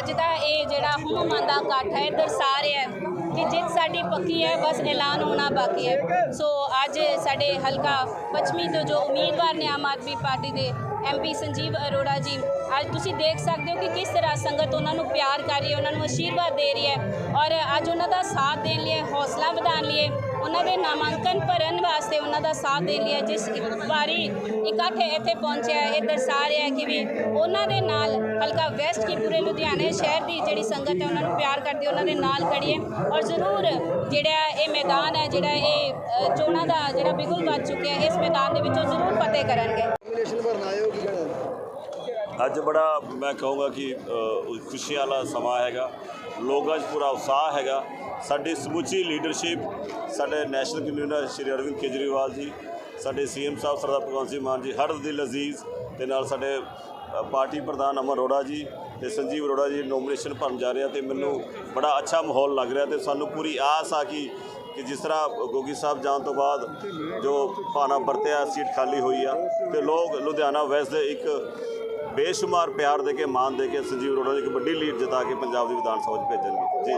ਅੱਜ ਦਾ ਇਹ ਜਿਹੜਾ ਹੁਮਮ ਦਾ ਇਕੱਠ ਹੈ, ਦਰਸਾ ਰਿਹਾ ਕਿ ਜਿੱਤ ਸਾਡੀ ਪੱਕੀ ਹੈ, ਬਸ ਐਲਾਨ ਹੋਣਾ ਬਾਕੀ ਹੈ। ਸੋ ਅੱਜ ਸਾਡੇ ਹਲਕਾ ਪੱਛਮੀ ਤੋਂ ਜੋ ਉਮੀਦਵਾਰ ਨੇ ਆਮ ਆਦਮੀ ਪਾਰਟੀ ਦੇ ਐਮਪੀ ਸੰਜੀਵ ਅਰੋੜਾ ਜੀ ਅੱਜ ਤੁਸੀਂ ਦੇਖ ਸਕਦੇ ਹੋ ਕਿ ਕਿਸ ਤਰ੍ਹਾਂ ਸੰਗਤ ਉਹਨਾਂ ਨੂੰ ਪਿਆਰ ਕਰ ਰਹੀ ਹੈ ਉਹਨਾਂ ਨੂੰ ਆਸ਼ੀਰਵਾਦ ਦੇ ਰਹੀ ਹੈ ਔਰ ਅੱਜ ਉਹਨਾਂ ਦਾ ਸਾਥ ਦੇਣ ਲਈ ਹੌਸਲਾ ਵਧਾਉਣ ਲਈ ਉਹਨਾਂ ਦੇ ਨਾਮਾਂਕਨ ਭਰਨ ਵਾਸਤੇ ਉਹਨਾਂ ਦਾ ਸਾਥ ਦੇ ਲਈ ਜਿਸ ਵਾਰੀ ਇਕੱਠ ਇੱਥੇ ਪਹੁੰਚਿਆ ਇਹ ਦਰਸਾ ਰਿਹਾ ਹੈ ਕਿ ਵੀ ਉਹਨਾਂ ਦੇ ਨਾਲ ਹਲਕਾ ਵੈਸਟ ਕੀ ਪੂਰੇ ਲੁਧਿਆਣੇ ਸ਼ਹਿਰ ਦੀ ਜਿਹੜੀ ਸੰਗਤ ਹੈ ਉਹਨਾਂ ਨੂੰ ਪਿਆਰ ਕਰਦੀ ਹੈ ਉਹਨਾਂ ਦੇ ਨਾਲ ਖੜੀ ਹੈ ਔਰ ਜ਼ਰੂਰ ਜਿਹੜਾ ਇਹ ਮੈਦਾਨ ਹੈ ਜਿਹੜਾ ਇਹ ਅ, ਚੋਣਾਂ ਦਾ ਜਿਹੜਾ ਬਿਗੁਲ ਵੱਜ ਚੁੱਕਿਆ ਇਸ ਮੈਦਾਨ ਦੇ ਵਿੱਚੋਂ ਜ਼ਰੂਰ ਫਤਿਹ ਕਰਨਗੇ ਨੋਮੀਨੇਸ਼ਨ ਭਰਨ ਆਏ ਹੋ ਕੀ ਕਹਿਣਾ ਅੱਜ ਬੜਾ ਮੈਂ ਕਹੂੰਗਾ ਕਿ ਖੁਸ਼ੀਆਂ ਵਾਲਾ ਸਮਾਂ ਹੈਗਾ। ਲੋਕਾਂ 'ਚ ਪੂਰਾ ਉਤਸ਼ਾਹ ਹੈਗਾ। ਸਾਡੀ ਸਮੁੱਚੀ ਲੀਡਰਸ਼ਿਪ ਸਾਡੇ ਨੈਸ਼ਨਲ ਕਨਵੀਨਰ ਸ਼੍ਰੀ ਅਰਵਿੰਦ ਕੇਜਰੀਵਾਲ ਜੀ, ਸਾਡੇ ਸੀਐਮ ਸਾਹਿਬ ਸਰਦਾਰ ਭਗਵੰਤ ਸਿੰਘ ਮਾਨ ਜੀ ਹਰ ਦਿਲ ਅਜ਼ੀਜ਼ ਤੇ ਨਾਲ ਸਾਡੇ ਪਾਰਟੀ ਪ੍ਰਧਾਨ ਅਮਰ ਅਰੋੜਾ ਜੀ ਤੇ ਸੰਜੀਵ ਅਰੋੜਾ ਜੀ ਨੋਮੀਨੇਸ਼ਨ ਭਰਨ ਜਾ ਰਿਹਾ ਆ ਤੇ ਮੈਨੂੰ ਬੜਾ ਅੱਛਾ ਮਾਹੌਲ ਲੱਗ ਰਿਹਾ ਤੇ ਸਾਨੂੰ ਪੂਰੀ ਆਸ ਆ ਕਿ ਕਿ ਜਿਸ ਤਰ੍ਹਾਂ ਗੋਗੀ ਸਾਹਿਬ ਜਾਣ ਤੋਂ ਬਾਅਦ ਜੋ ਭਾਣਾ ਵਰਤਿਆ ਸੀਟ ਖਾਲੀ ਹੋਈ ਆ ਤੇ ਲੋਕ ਲੁਧਿਆਣਾ ਵੈਸਟ ਦੇ ਇੱਕ ਬੇਸ਼ੁਮਾਰ ਪਿਆਰ ਦੇ ਕੇ ਮਾਨ ਦੇ ਕੇ ਸੰਜੀਵ ਅਰੋੜਾ ਜੀ ਇੱਕ ਵੱਡੀ ਲੀਡ ਜਿਤਾ ਕੇ ਪੰਜਾਬ ਦੀ ਵਿਧਾਨ ਸਭਾ 'ਚ ਭੇਜਣਗੇ। ਜੀ।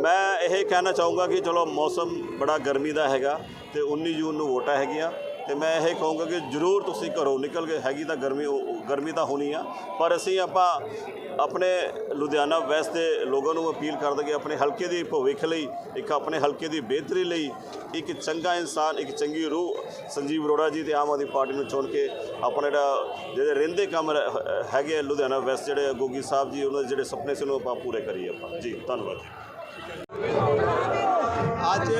ਮੈਂ ਇਹ ਕਹਿਣਾ ਚਾਹੂੰਗਾ ਕਿ ਚਲੋ ਮੌਸਮ ਬੜਾ ਗਰਮੀ ਦਾ ਹੈਗਾ ਤੇ 19 ਜੂਨ ਨੂੰ ਵੋਟਾਂ ਹੈਗੀਆਂ। ਤੇ ਮੈਂ ਇਹ ਕਹੂੰਗਾ ਕਿ ਜ਼ਰੂਰ ਤੁਸੀਂ ਘਰੋਂ ਨਿਕਲ ਕੇ ਹੈਗੀ ਤਾਂ ਗਰਮੀ ਗਰਮੀ ਤਾਂ ਹੋਣੀ ਆ, ਪਰ ਅਸੀਂ ਆਪਾਂ ਆਪਣੇ ਲੁਧਿਆਣਾ ਵੈਸਟ ਦੇ ਲੋਕਾਂ ਨੂੰ ਅਪੀਲ ਕਰਦੇ ਕਿ ਆਪਣੇ ਹਲਕੇ ਦੇ ਭਵਿੱਖ ਲਈ, ਇੱਕ ਆਪਣੇ ਹਲਕੇ ਦੀ ਬਿਹਤਰੀ ਲਈ ਇੱਕ ਚੰਗਾ ਇਨਸਾਨ, ਇੱਕ ਚੰਗੀ ਰੂਹ ਸੰਜੀਵ ਅਰੋੜਾ ਜੀ ਤੇ ਆਮ ਆਦਮੀ ਪਾਰਟੀ ਨੂੰ ਚੁਣ ਕੇ ਆਪਣਾ ਜਿਹੜਾ, ਜਿਹੜੇ ਰਹਿੰਦੇ ਕੰਮ ਰ- ਹੈਗੇ ਆ ਲੁਧਿਆਣਾ ਵੈਸਟ, ਜਿਹੜੇ ਗੋਗੀ ਸਾਹਿਬ ਜੀ, ਉਹਨਾਂ ਦੇ ਜਿਹੜੇ ਸੁਪਨੇ ਸੀ ਉਹਨੂੰ ਆਪਾਂ ਪੂਰੇ ਕਰੀਏ ਆਪਾਂ। ਜੀ, ਧੰਨਵਾਦ ਜੀ। ਅੱਜ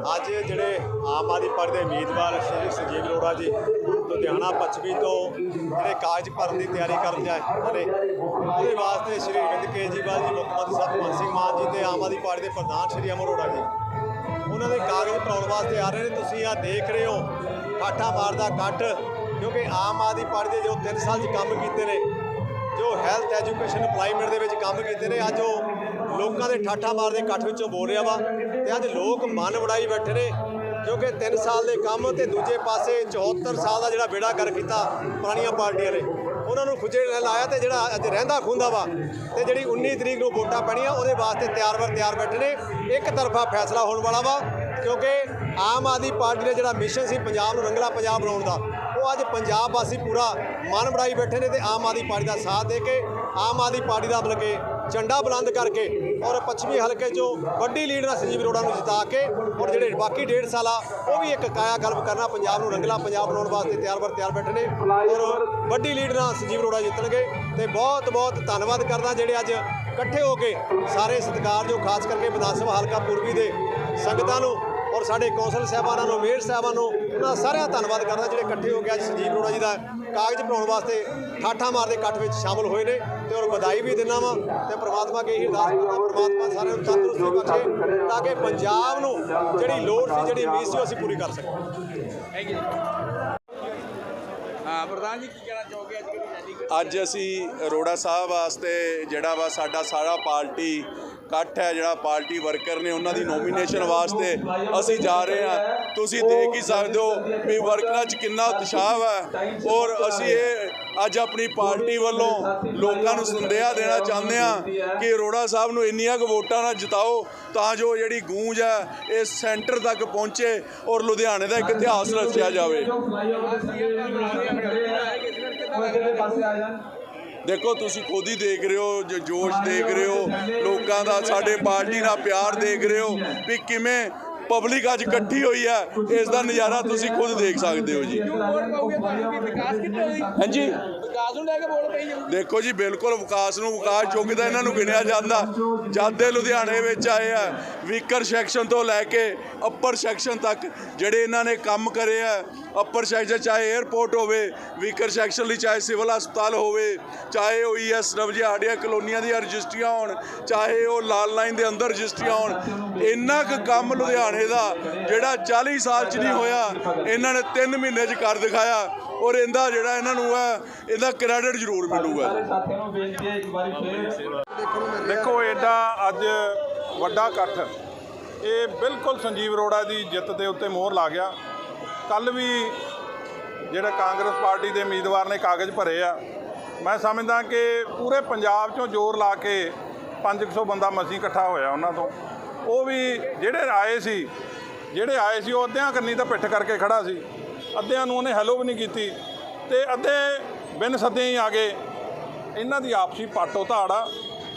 ਅੱਜ ਜਿਹੜੇ ਆਮ ਆਦਮੀ ਪਾਰਟੀ ਦੇ ਉਮੀਦਵਾਰ ਸ਼੍ਰੀ ਸੰਜੀਵ ਅਰੋੜਾ ਜੀ ਲੁਧਿਆਣਾ ਪੱਛਮੀ ਤੋਂ ਜਿਹੜੇ ਕਾਗਜ਼ ਭਰਨ ਦੀ ਤਿਆਰੀ ਕਰਨ ਜਾਏ ਨੇ, ਉਹਦੇ ਵਾਸਤੇ ਸ਼੍ਰੀ ਅਰਵਿੰਦ ਕੇਜਰੀਵਾਲ ਜੀ, ਮੁੱਖ ਮੰਤਰੀ ਸਾਹਿਬ ਭਗਵੰਤ ਸਿੰਘ ਮਾਨ ਜੀ ਤੇ ਆਮ ਆਦਮੀ ਪਾਰਟੀ ਦੇ ਪ੍ਰਧਾਨ ਸ਼੍ਰੀ ਅਮਰ ਅਰੋੜਾ ਜੀ। ਉਹਨਾਂ ਦੇ ਕਾਗਜ਼ ਭਰਾਉਣ ਵਾਸਤੇ ਆ ਰਹੇ ਨੇ। ਤੁਸੀਂ ਆ ਦੇਖ ਰਹੇ ਹੋ ਕਾਠਾ ਮਾਰਦਾ ਕੱਟ, ਕਿਉਂਕਿ ਆਮ ਆਦਮੀ ਪਾਰਟੀ ਦੇ ਜੋ 3 ਸਾਲ 'ਚ ਕੰਮ ਕੀਤੇ ਨੇ, ਜੋ ਹੈਲਥ ਐਜੂਕੇਸ਼ਨ ਐਮਪਲੋਇਮੈਂਟ ਦੇ ਵਿੱਚ ਕੰਮ ਕੀਤੇ ਨੇ, ਅੱਜ ਉਹ ਲੋਕਾਂ ਦੇ ਠਾਠਾ ਮਾਰਦੇ, ਇਕੱਠ ਵਿੱਚੋਂ ਬੋਲ ਰਿਹਾ ਵਾ। ਤੇ ਅੱਜ ਲੋਕ ਮਨ ਵੜਾਈ ਬੈਠੇ ਨੇ, ਕਿਉਂਕਿ 3 ਸਾਲ ਦੇ ਕੰਮ ਤੇ ਦੂਜੇ ਪਾਸੇ 74 ਸਾਲ ਦਾ ਜਿਹੜਾ ਬੇੜਾ ਕਰ ਕੀਤਾ ਪੁਰਾਣੀਆਂ ਪਾਰਟੀਆਂ ਨੇ। ਉਹਨਾਂ ਨੂੰ ਖੁੱਜੇ ਲਾਇਆ ਤੇ ਜਿਹੜਾ ਅੱਜ ਰਹਿੰਦਾ ਖੁੰਦਾ ਵਾ, ਤੇ ਜਿਹੜੀ 19 ਤਰੀਕ ਨੂੰ ਵੋਟਾਂ ਪੈਣੀਆਂ, ਉਹਦੇ ਵਾਸਤੇ ਤਿਆਰ ਵਰ, ਤਿਆਰ ਬੈਠੇ ਨੇ। ਇੱਕ ਤਰਫਾ ਫੈਸਲਾ ਹੋਣ ਵਾਲਾ ਵਾ, ਕਿਉਂਕਿ ਆਮ ਆਦਮੀ ਪਾਰਟੀ ਦਾ ਜਿਹੜਾ ਮਿਸ਼ਨ ਸੀ ਪੰਜਾਬ ਨੂੰ ਰੰਗਲਾ ਪੰਜਾਬ ਬਣਾਉਣ ਦਾ, ਉਹ ਅੱਜ ਪੰਜਾਬ ਵਾਸੀ ਪੂਰਾ ਮਨ ਬਣਾਈ ਬੈਠੇ ਨੇ ਤੇ ਆਮ ਆਦਮੀ ਪਾਰਟੀ ਦਾ ਸਾਥ ਦੇ ਕੇ, ਆਮ ਆਦਮੀ ਪਾਰਟੀ ਦਾ ਮਤਲਬ ਕਿ ਝੰਡਾ ਬੁਲੰਦ ਕਰਕੇ ਔਰ ਪੱਛਮੀ ਹਲਕੇ 'ਚੋਂ ਵੱਡੀ ਲੀਡ ਨਾਲ ਸੰਜੀਵ ਅਰੋੜਾ ਨੂੰ ਜਿਤਾ ਕੇ ਔਰ ਜਿਹੜੇ ਬਾਕੀ ਡੇਢ ਸਾਲ ਆ, ਉਹ ਵੀ ਇੱਕ ਕਾਇਆ ਕਲਪ ਕਰਨਾ ਪੰਜਾਬ ਨੂੰ ਰੰਗਲਾ ਪੰਜਾਬ ਬਣਾਉਣ ਵਾਸਤੇ ਤਿਆਰ ਬਰ ਤਿਆਰ ਬੈਠੇ ਨੇ ਔਰ ਵੱਡੀ ਲੀਡ ਨਾਲ ਸੰਜੀਵ ਅਰੋੜਾ ਜਿੱਤਣਗੇ ਤੇ ਬਹੁਤ ਬਹੁਤ ਧੰਨਵਾਦ ਕਰਦਾ ਜਿਹੜੇ ਅੱਜ ਇਕੱਠੇ ਹੋ ਕੇ ਸਾਰੇ ਸਤਿਕਾਰਯੋਗ ਖਾਸ ਕਰਕੇ ਵਿਧਾਨ ਸਭਾ ਹਲਕਾ ਪੂਰਬੀ ਦੇ ਸੰਗਤਾਂ ਨੂੰ ਔਰ ਸਾਡੇ ਕੌਂਸਲ ਸਾਹਿਬਾਨਾਂ ਨੂੰ, ਮੇਅਰ ਸਾਹਿਬਾਨ ਨੂੰ ਉਹਨਾਂ ਦਾ ਸਾਰਿਆਂ ਦਾ ਧੰਨਵਾਦ ਕਰਦਾ, ਜਿਹੜੇ ਇਕੱਠੇ ਹੋ ਕੇ ਅੱਜ ਸੰਜੀਵ ਅਰੋੜਾ ਜੀ ਦਾ ਕਾਗਜ਼ ਬਣਾਉਣ ਵਾਸਤੇ ਠਾਠਾ ਮਾਰਦੇ ਇਕੱਠ ਵਿੱਚ ਸ਼ਾਮਲ ਹੋਏ ਨੇ ਤੇ ਔਰ ਵਧਾਈ ਵੀ ਦਿੰਦਾ ਵਾਂ ਤੇ ਪ੍ਰਮਾਤਮਾ ਅੱਗੇ ਇਹੀ ਅਰਦਾਸ ਕਰਦਾ, ਪ੍ਰਮਾਤਮਾ ਸਾਰਿਆਂ ਨੂੰ ਤੰਦਰੁਸਤੀ ਬਖਸ਼ੇ ਤਾਂ ਕਿ ਪੰਜਾਬ ਨੂੰ ਜਿਹੜੀ ਲੋੜ ਸੀ, ਜਿਹੜੀ ਉਮੀਦ ਸੀ, ਉਹ ਅਸੀਂ ਪੂਰੀ ਕਰ ਸਕੀਏ। ਥੈਂਕ ਯੂ ਹਾਂ, ਪ੍ਰਧਾਨ ਜੀ, ਕੀ ਕਹਿਣਾ ਚਾਹੋਗੇ ਅੱਜ ਕਿਹੜੀ ਰੈਲੀ ਅੱਜ ਅਸੀਂ ਅਰੋੜਾ ਸਾਹਿਬ ਵਾਸਤੇ ਜਿਹੜਾ ਵਾ ਸਾਡਾ ਸਾਰਾ ਪਾਰਟੀ ਇਕੱਠ ਹੈ, ਜਿਹੜਾ ਪਾਰਟੀ ਵਰਕਰ ਨੇ ਉਹਨਾਂ ਦੀ ਨੋਮੀਨੇਸ਼ਨ ਵਾਸਤੇ ਅਸੀਂ ਜਾ ਰਹੇ ਹਾਂ। ਤੁਸੀਂ ਦੇਖ ਹੀ ਸਕਦੇ ਹੋ ਵੀ ਵਰਕਰਾਂ 'ਚ ਕਿੰਨਾ ਉਤਸ਼ਾਹ ਹੈ ਔਰ ਅਸੀਂ ਇਹ ਅੱਜ ਆਪਣੀ ਪਾਰਟੀ ਵੱਲੋਂ ਲੋਕਾਂ ਨੂੰ ਸੰਦੇਹਾ ਦੇਣਾ ਚਾਹੁੰਦੇ ਹਾਂ ਕਿ ਅਰੋੜਾ ਸਾਹਿਬ ਨੂੰ ਇੰਨੀਆਂ ਕੁ ਵੋਟਾਂ ਨਾਲ ਜਿਤਾਓ ਤਾਂ ਜੋ ਜਿਹੜੀ ਗੂੰਜ ਹੈ ਇਹ ਸੈਂਟਰ ਤੱਕ ਪਹੁੰਚੇ ਔਰ ਲੁਧਿਆਣੇ ਦਾ ਇੱਕ ਇਤਿਹਾਸ ਰਚਿਆ ਜਾਵੇ। ਦੇਖੋ, ਤੁਸੀਂ ਖੁਦ ਹੀ ਦੇਖ ਰਹੇ ਹੋ ਜੋਸ਼ ਦੇਖ ਰਹੇ ਹੋ, ਲੋਕਾਂ ਦਾ, ਸਾਡੇ ਪਾਰਟੀ ਨਾਲ ਪਿਆਰ ਦੇਖ ਰਹੇ ਹੋ ਵੀ ਕਿਵੇਂ ਪਬਲਿਕ ਅੱਜ ਇਕੱਠੀ ਹੋਈ ਹੈ। ਇਸ ਦਾ ਨਜ਼ਾਰਾ ਤੁਸੀਂ ਖੁਦ ਦੇਖ ਸਕਦੇ ਹੋ ਜੀ। ਹਾਂਜੀ। ਵਿਕਾਸ ਨੂੰ ਲੈ ਕੇ ਵੋਟ ਪਈ ਜਾਊ ਦੇਖੋ ਜੀ ਬਿਲਕੁਲ ਵਿਕਾਸ ਨੂੰ ਵਿਕਾਸ ਯੁੱਗ ਦਾ ਇਹਨਾਂ ਨੂੰ ਗਿਣਿਆ ਜਾਂਦਾ। ਜਦ ਦੇ ਲੁਧਿਆਣੇ ਵਿੱਚ ਆਏ ਆ ਵੀਕਰ ਸੈਕਸ਼ਨ ਤੋਂ ਲੈ ਕੇ ਅੱਪਰ ਸੈਕਸ਼ਨ ਤੱਕ ਜਿਹੜੇ ਇਹਨਾਂ ਨੇ ਕੰਮ ਕਰੇ ਆ ਅੱਪਰ ਸੈਕਸ਼ਨ ਚਾਹੇ 에ਅਰਪੋਰਟ ਹੋਵੇ ਵੀਕਰ ਸੈਕਸ਼ਨ ਲਈ ਚਾਹੇ ਸਿਵਲ ਹਸਪਤਾਲ ਹੋਵੇ, ਚਾਹੇ ਉਹ ਈਐਸ ਰਵਜਿਆੜੀਆਂ ਕਲੋਨੀਆਂ ਦੀਆਂ ਰਜਿਸਟਰੀਆਂ ਹੋਣ, ਚਾਹੇ ਉਹ ਲਾਲ ਲਾਈਨ ਦੇ ਅੰਦਰ ਰਜਿਸਟਰੀਆਂ ਹੋਣ, ਇੰਨਾ ਕੁ ਕੰਮ ਲੁਧਿਆਣੇ ਦਾ ਜਿਹੜਾ 40 ਸਾਲ 'ਚ ਨਹੀਂ ਹੋਇਆ, ਇਹਨਾਂ ਨੇ 3 ਮਹੀਨੇ 'ਚ ਕਰ ਦਿਖਾਇਆ ਔਰ ਇਹਦਾ ਜਿਹੜਾ ਇਹਨਾਂ ਨੂੰ ਹੈ, ਇਹਦਾ ਕ੍ਰੈਡਿਟ ਜ਼ਰੂਰ ਮਿਲੂਗਾ। ਦੇਖੋ, ਇਹਦਾ ਅੱਜ ਵੱਡਾ ਇਕੱਠ। ਇਹ ਬਿਲਕੁਲ ਸੰਜੀਵ ਅਰੋੜਾ ਦੀ ਜਿੱਤ ਦੇ ਉੱਤੇ ਮੋਹਰ ਲਾ ਗਿਆ। ਕੱਲ ਵੀ ਜਿਹੜਾ ਕਾਂਗਰਸ ਪਾਰਟੀ ਦੇ ਉਮੀਦਵਾਰ ਨੇ ਕਾਗਜ਼ ਭਰੇ ਆ, ਮੈਂ ਸਮਝਦਾ ਕਿ ਪੂਰੇ ਪੰਜਾਬ 'ਚੋਂ ਜ਼ੋਰ ਲਾ ਕੇ 500 ਬੰਦਾ ਮਸੀਂ ਇਕੱਠਾ ਹੋਇਆ ਉਹਨਾਂ ਤੋਂ। ਉਹ ਵੀ ਜਿਹੜੇ ਆਏ ਸੀ, ਜਿਹੜੇ ਆਏ ਸੀ, ਉਹ ਅੱਧਿਆਂ ਕੰਨੀ ਤਾਂ ਪਿੱਠ ਕਰਕੇ ਖੜਾ ਸੀ। ਅੱਧਿਆਂ ਨੂੰ ਉਹਨੇ ਹੈਲੋ ਵੀ ਨਹੀਂ ਕੀਤੀ ਤੇ ਅੱਧੇ ਬਿਨ ਸੱਦੇ ਹੀ ਆ ਗਏ। ਇਹਨਾਂ ਦੀ ਆਪਸੀ ਪਾਟੋ ਧਾੜ ਆ।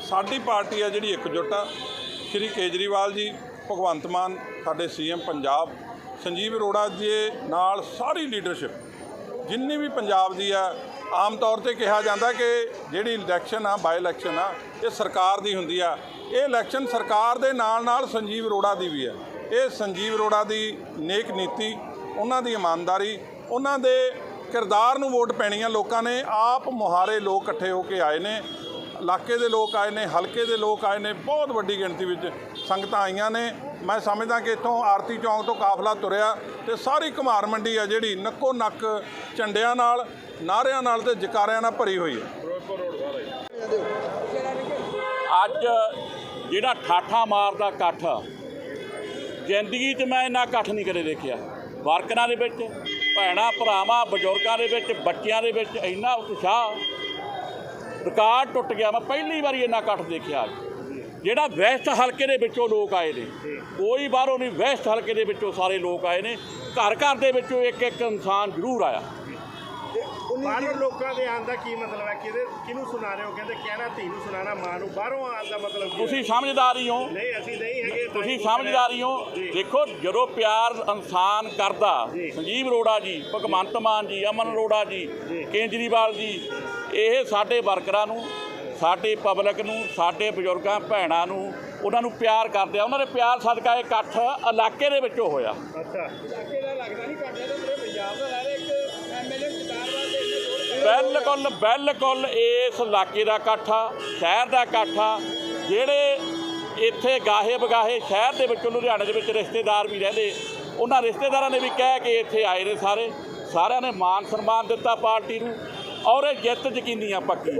ਸਾਡੀ ਪਾਰਟੀ ਆ ਜਿਹੜੀ ਇੱਕਜੁੱਟ ਆ। ਸ਼੍ਰੀ ਕੇਜਰੀਵਾਲ ਜੀ, ਭਗਵੰਤ ਮਾਨ, ਸਾਡੇ ਸੀਐਮ ਪੰਜਾਬ ਸੰਜੀਵ ਅਰੋੜਾ ਦੇ ਨਾਲ ਸਾਰੀ ਲੀਡਰਸ਼ਿਪ ਜਿੰਨੀ ਵੀ ਪੰਜਾਬ ਦੀ ਆ ਆਮ ਤੌਰ ਤੇ ਕਿਹਾ ਜਾਂਦਾ ਕਿ ਜਿਹੜੀ ਇਲੈਕਸ਼ਨ ਆ ਬਾਈ ਇਲੈਕਸ਼ਨ ਆ, ਇਹ ਸਰਕਾਰ ਦੀ ਹੁੰਦੀ ਆ। ਇਹ ਇਲੈਕਸ਼ਨ ਸਰਕਾਰ ਦੇ ਨਾਲ ਨਾਲ ਸੰਜੀਵ ਅਰੋੜਾ ਦੀ ਵੀ ਆ ਇਹ ਸੰਜੀਵ ਅਰੋੜਾ ਦੀ ਨੇਕ ਨੀਤੀ, ਉਹਨਾਂ ਦੀ ਇਮਾਨਦਾਰੀ, ਉਹਨਾਂ ਦੇ ਕਿਰਦਾਰ ਨੂੰ ਵੋਟ ਪੈਣੀ ਆ ਲੋਕਾਂ ਨੇ, ਆਪ ਮੁਹਾਰੇ ਲੋਕ ਇਕੱਠੇ ਹੋ ਕੇ ਆਏ ਨੇ। ਇਲਾਕੇ ਦੇ ਲੋਕ ਆਏ ਨੇ, ਹਲਕੇ ਦੇ ਲੋਕ ਆਏ ਨੇ, ਬਹੁਤ ਵੱਡੀ ਗਿਣਤੀ ਵਿੱਚ ਸੰਗਤਾਂ ਆਈਆਂ ਨੇ। ਮੈਂ ਸਮਝਦਾ ਕਿ ਇੱਥੋਂ ਆਰਤੀ ਚੌਂਕ ਤੋਂ ਕਾਫਲਾ ਤੁਰਿਆ ਤੇ ਸਾਰੀ ਘੁਮਾਰ ਮੰਡੀ ਆ ਜਿਹੜੀ ਨੱਕੋ ਨੱਕ ਝੰਡਿਆਂ ਨਾਲ, ਨਾਰਿਆਂ ਨਾਲ ਤੇ ਜਕਾਰਿਆਂ ਨਾਲ ਭਰੀ ਹੋਈ ਹੈ। ਅੱਜ ਜਿਹੜਾ ਠਾਠਾ ਮਾਰਦਾ ਇਕੱਠ, ਜ਼ਿੰਦਗੀ 'ਚ ਮੈਂ ਇੰਨਾ ਇਕੱਠ ਨਹੀਂ ਕਦੇ ਦੇਖਿਆ। ਵਰਕਰਾਂ ਦੇ ਵਿੱਚ, ਭੈਣਾਂ, ਭਰਾਵਾਂ, ਬਜ਼ੁਰਗਾਂ ਦੇ ਵਿੱਚ, ਬੱਚਿਆਂ ਦੇ ਵਿੱਚ ਇੰਨਾ ਉਤਸ਼ਾਹ ਰਿਕਾਰਡ ਟੁੱਟ ਗਿਆ, ਮੈਂ ਪਹਿਲੀ ਵਾਰੀ ਇੰਨਾ ਇਕੱਠ ਦੇਖਿਆ। ਜਿਹੜਾ ਵੈਸਟ ਹਲਕੇ ਦੇ ਵਿੱਚੋਂ ਲੋਕ ਆਏ ਨੇ, ਕੋਈ ਬਾਹਰੋਂ ਨਹੀਂ, ਵੈਸਟ ਹਲਕੇ ਦੇ ਵਿੱਚੋਂ ਸਾਰੇ ਲੋਕ ਆਏ ਨੇ। ਘਰ ਘਰ ਦੇ ਵਿੱਚੋਂ ਇੱਕ ਇੱਕ ਇਨਸਾਨ ਜ਼ਰੂਰ ਆਇਆ। ਬਾਹਰੋਂ ਲੋਕਾਂ ਦੇ ਆਉਣ ਦਾ ਕੀ ਮਤਲਬ ਹੈ? ਕਿਹਦੇ ਕਿਹਨੂੰ ਸੁਣਾ ਰਹੇ ਹੋ? ਕਹਿੰਦੇ ਕਹਿਣਾ ਧੀ ਨੂੰ ਸੁਣਾਣਾ ਮਾਂ ਨੂੰ। ਬਾਹਰੋਂ ਆਉਣ ਦਾ ਮਤਲਬ ਕੀ ਹੈ? ਤੁਸੀਂ ਸਮਝਦਾਰ ਹੀ ਹੋ। ਨਹੀਂ ਅਸੀਂ ਨਹੀਂ ਹੈਗੇ ਤੁਸੀਂ ਸਮਝਦਾਰ ਹੀ ਹੋ। ਜੀ। ਦੇਖੋ ਜਦੋਂ ਪਿਆਰ ਇਨਸਾਨ ਕਰਦਾ ਜੀ। ਸੰਜੀਵ ਅਰੋੜਾ ਜੀ ਭਗਵੰਤ ਮਾਨ ਜੀ ਅਮਨ ਅਰੋੜਾ ਜੀ ਕੇਜਰੀਵਾਲ ਜੀ ਇਹ ਸਾਡੇ ਵਰਕਰਾਂ ਨੂੰ ਸਾਡੇ ਪਬਲਿਕ ਨੂੰ ਸਾਡੇ ਬਜ਼ੁਰਗਾਂ ਭੈਣਾਂ ਨੂੰ ਉਹਨਾਂ ਨੂੰ ਪਿਆਰ ਕਰਦੇ ਆ। ਉਹਨਾਂ ਦੇ ਪਿਆਰ ਸਦਕਾ ਇਹ ਇਕੱਠ ਇਲਾਕੇ ਦੇ ਵਿੱਚੋਂ ਹੋਇਆ। ਅੱਛਾ। ਬਿਲਕੁਲ ਬਿਲਕੁਲ ਇਸ ਇਲਾਕੇ ਦਾ ਇਕੱਠ ਸ਼ਹਿਰ ਦਾ ਇਕੱਠ ਜਿਹੜੇ ਇੱਥੇ ਗਾਹੇ ਬਗਾਹੇ ਸ਼ਹਿਰ ਦੇ ਵਿੱਚੋਂ ਲੁਧਿਆਣੇ ਦੇ ਵਿੱਚ ਰਿਸ਼ਤੇਦਾਰ ਵੀ ਰਹਿੰਦੇ ਉਹਨਾਂ ਰਿਸ਼ਤੇਦਾਰਾਂ ਨੇ ਵੀ ਕਹਿ ਕੇ ਇੱਥੇ ਆਏ ਨੇ ਸਾਰੇ। ਸਾਰਿਆਂ ਨੇ ਮਾਨ ਸਨਮਾਨ ਦਿੱਤਾ ਪਾਰਟੀ ਨੂੰ ਔਰ ਇਹ ਜਿੱਤ ਯਕੀਨੀ ਆ ਪੱਕੀ।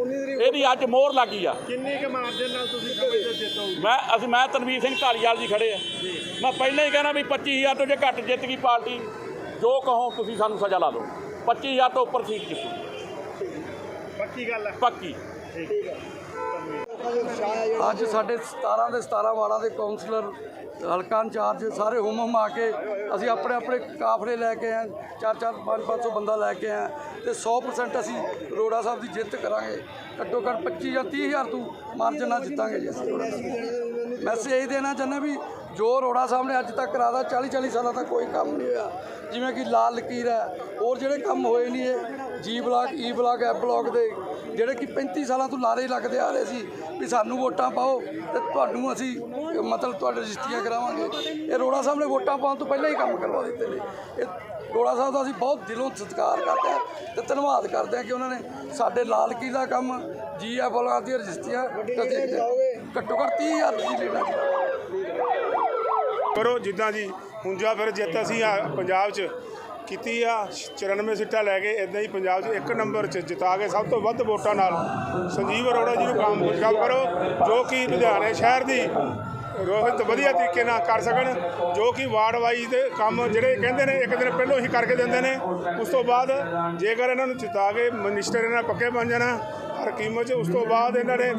ਇਹਦੀ ਅੱਜ ਮੋਹਰ ਲੱਗੀ ਆ। ਕਿੰਨੀ ਕੁ ਮਾਰਜਨ ਨਾਲ ਤੁਸੀਂ ਜਿੱਤੋਗੇ ਮੈਂ ਅਸੀਂ ਮੈਂ ਤਨਵੀਰ ਸਿੰਘ ਢਾਲੀਵਾਲ ਜੀ ਖੜੇ ਆ। ਮੈਂ ਪਹਿਲਾਂ ਹੀ ਕਹਿਣਾ ਵੀ 25000 ਤੋਂ ਜੇ ਘੱਟ ਜਿੱਤ ਗਈ ਪਾਰਟੀ ਜੋ ਕਹੋ ਤੁਸੀਂ ਸਾਨੂੰ ਸਜ਼ਾ ਲਾ ਦਿਓ। 25000 ਤੋਂ ਉੱਪਰ ਸੀਟ ਜਿੱਤੂ ਪੱਕੀ ਗੱਲ ਹੈ ਪੱਕੀ। ਅੱਜ ਸਾਡੇ 17 ਦੇ 17 ਵਾਰਡਾਂ ਦੇ ਕਾਉਂਸਲਰ ਹਲਕਾ ਇੰਚਾਰਜ ਸਾਰੇ ਹੁਮ ਹੁਮ ਆ ਕੇ ਅਸੀਂ ਆਪਣੇ ਆਪਣੇ ਕਾਫਲੇ ਲੈ ਕੇ ਆਏ ਚਾਰ ਚਾਰ ਪੰਜ 500 ਬੰਦਾ ਲੈ ਕੇ ਆਏ ਤੇ 100% ਅਸੀਂ ਰੋੜਾ ਸਾਹਿਬ ਦੀ ਜਿੱਤ ਕਰਾਂਗੇ। ਘੱਟੋ ਘੱਟ 25 ਜਾਂ 30 ਹਜ਼ਾਰ ਤੋਂ ਮਾਰਜਨ ਨਾਲ ਜਿੱਤਾਂਗੇ ਜੀ ਅਸੀਂ ਰੋੜਾ ਸਾਹਿਬ ਮੈਸੇਜ ਇਹ ਦੇਣਾ ਚਾਹੁੰਦੇ ਵੀ ਜੋ ਰੋੜਾ ਸਾਹਿਬ ਨੇ ਅੱਜ ਤੱਕ ਕਰਾਦਾ 40 40 ਸਾਲਾਂ ਤੱਕ ਕੋਈ ਕੰਮ ਨਹੀਂ ਹੋਇਆ। ਜਿਵੇਂ ਕਿ ਲਾਲ ਲਕੀਰ ਹੈ, ਹੋਰ ਜਿਹੜੇ ਕੰਮ ਹੋਏ ਨਹੀਂ ਇਹ G block E block F block ਦੇ, ਜਿਹੜੇ ਕਿ 35 ਸਾਲਾਂ ਤੋਂ ਲਾਰੇ ਲੱਗਦੇ ਆ ਰਹੇ ਸੀ ਵੀ ਸਾਨੂੰ ਵੋਟਾਂ ਪਾਓ ਤੇ ਤੁਹਾਨੂੰ ਅਸੀਂ, ਮਤਲਬ ਤੁਹਾਡੇ ਰਜਿਸਟਰੀਆਂ ਕਰਾਵਾਂਗੇ। ਇਹ ਰੋੜਾ ਸਾਹਿਬ ਨੇ ਵੋਟਾਂ ਪਾਉਣ ਤੋਂ ਪਹਿਲਾਂ ਹੀ ਕੰਮ ਕਰਵਾ ਦਿੱਤੇ ਨੇ। ਇਹ ਰੋੜਾ ਸਾਹਿਬ ਦਾ ਅਸੀਂ ਬਹੁਤ ਦਿਲੋਂ ਸਤਿਕਾਰ ਕਰਦੇ ਹਾਂ ਤੇ ਧੰਨਵਾਦ ਕਰਦੇ ਹਾਂ ਕਿ ਉਹਨਾਂ ਨੇ ਸਾਡੇ ਲਾਲ ਕੀ ਦਾ ਕੰਮ ਜੀ ਐਫ ਬਲਾਕ ਦੀਆਂ ਰਜਿਸਟਰੀਆਂ ਘੱਟੋ ਘੱਟ 30000 ਦੀ ਲੈਣਾ ਕਰੋ ਜਿੱਦਾਂ ਜੀ। ਹੁਣ ਜਾਂ ਫਿਰ ਜਿੱਤ ਅਸੀਂ ਆ ਪੰਜਾਬ 'ਚ ਕੀਤੀ ਆ 94 ਸੀਟਾਂ ਲੈ ਕੇ ਇਦਾਂ ਹੀ ਪੰਜਾਬ 'ਚ ਇੱਕ ਨੰਬਰ 'ਚ ਜਿਤਾ ਕੇ ਸਭ ਤੋਂ ਵੱਧ ਵੋਟਾਂ ਨਾਲ ਸੰਜੀਵ ਅਰੋੜਾ ਜੀ ਨੂੰ ਕੰਮ ਕਾਮਯਾਬ ਕਰੋ, ਜੋ ਕਿ ਲੁਧਿਆਣੇ ਸ਼ਹਿਰ ਦੀ ਰੋਹਿਤ ਵਧੀਆ ਤਰੀਕੇ ਨਾਲ ਕਰ ਸਕਣ, ਜੋ ਕਿ ਵਾਰਡ ਵਾਈਜ਼ ਦੇ ਕੰਮ ਜਿਹੜੇ ਕਹਿੰਦੇ ਨੇ, ਇੱਕ ਦਿਨ ਪਹਿਲਾਂ ਹੀ ਕਰਕੇ ਦਿੰਦੇ ਨੇ। ਉਸ ਤੋਂ ਬਾਅਦ ਜੇਕਰ ਇਹਨਾਂ ਨੂੰ ਜਿਤਾ ਕੇ ਮਿਨਿਸਟਰ ਇਹਨਾਂ ਪੱਕੇ ਬਣ ਜਾਣਾ ਹਰ ਕੀਮਤ 'ਚ। ਉਸ ਤੋਂ ਬਾਅਦ ਇਹਨਾਂ ਨੇ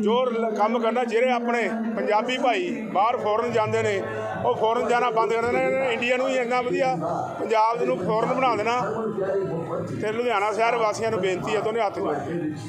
ਜੋ ਕੰਮ ਕਰਨਾ, ਜਿਹੜੇ ਆਪਣੇ ਪੰਜਾਬੀ ਭਾਈ ਬਾਹਰ ਫੋਰਨ ਜਾਂਦੇ ਨੇ, ਉਹ ਫੋਰਨ ਜਾਣਾ ਬੰਦ ਕਰ ਦੇਣਾ। ਇਹਨਾਂ ਨੇ ਇੰਡੀਆ ਨੂੰ ਹੀ ਇੰਨਾ ਵਧੀਆ ਪੰਜਾਬ ਨੂੰ ਫੋਰਨ ਬਣਾ ਦੇਣਾ। ਤੇ ਲੁਧਿਆਣਾ ਸ਼ਹਿਰ ਵਾਸੀਆਂ ਨੂੰ ਬੇਨਤੀ ਹੈ, ਦੋਨੇ ਹੱਥ ਜੋੜ ਕੇ।